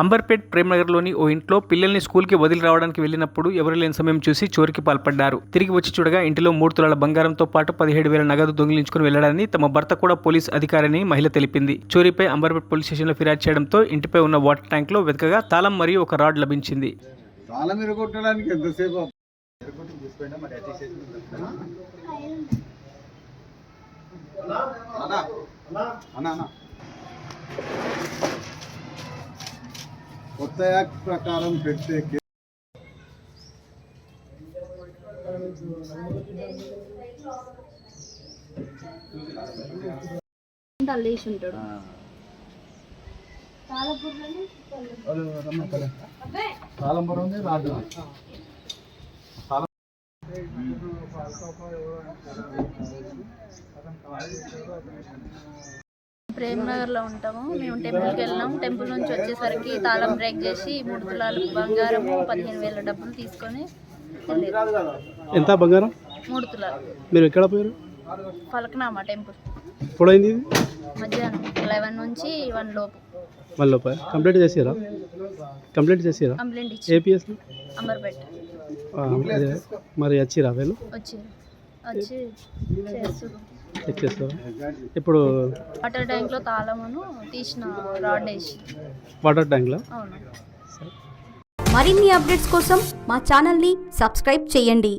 అంబర్పేట్ ప్రేమనగర్లోని ఓ ఇంట్లో పిల్లల్ని స్కూల్కి వదిలి రావడానికి వెళ్ళినప్పుడు ఎవరు లేని సమయం చూసి చోరికి పాల్పడ్డారు. తిరిగి వచ్చి చూడగా ఇంటిలో మూడు తులాల బంగారంతో పాటు పదిహేడు వేల నగదు దొంగిలించుకుని వెళ్ళడాన్ని తమ భర్త కూడా పోలీస్ అధికారిని మహిళ తెలిపింది. చోరీపై అంబర్పేట్ పోలీస్ స్టేషన్లో ఫిర్యాదు చేయడంతో ఇంటిపై ఉన్న వాటర్ ట్యాంక్లో వెతకగా తాళం మరియు ఒక రాడ్ లభించింది. తాళం కొట్టడానికి ఎంతసేపు అన్నా, అన్నా, అన్నా. కొత్త యాక్ట్ ప్రకారం పెడితే కే- అల్లేసి ఉంటాడు తాళం పొర ఉంది రాజు నగర్లో ఉంటాము. మేము టెంపుల్కి వెళ్ళాం టెంపుల్ నుంచి వచ్చేసరికి తాళం బ్రేక్ చేసి మూడు తులాలు బంగారము పదిహేను వేల డబ్బులు తీసుకొని ఎంత బంగారం? మూడు తులాలు. మీరు ఎక్కడ పోయారు? పలకనామా టెంపుల్. ఎప్పుడైంది మధ్యాహ్నం లెవెన్ నుంచి వన్ లోపు. మళ్ళీ పోయా కంప్లీట్ చేసారా? కంప్లీట్ చేసారా? కంప్లైంట్ ఇచ్చి. ఏపీఎస్? అంబర్పేట. మరి వచ్చిరా వీళ్ళు? వచ్చి. వచ్చి చేస్తారు ఇప్పుడు వాటర్ ట్యాంక్లో తాళమును తీసిన రాడ్ వేసి. వాటర్ ట్యాంక్లో? అవును. మరిన్ని అప్డేట్స్ కోసం మా ఛానల్ని సబ్స్క్రైబ్ చేయండి.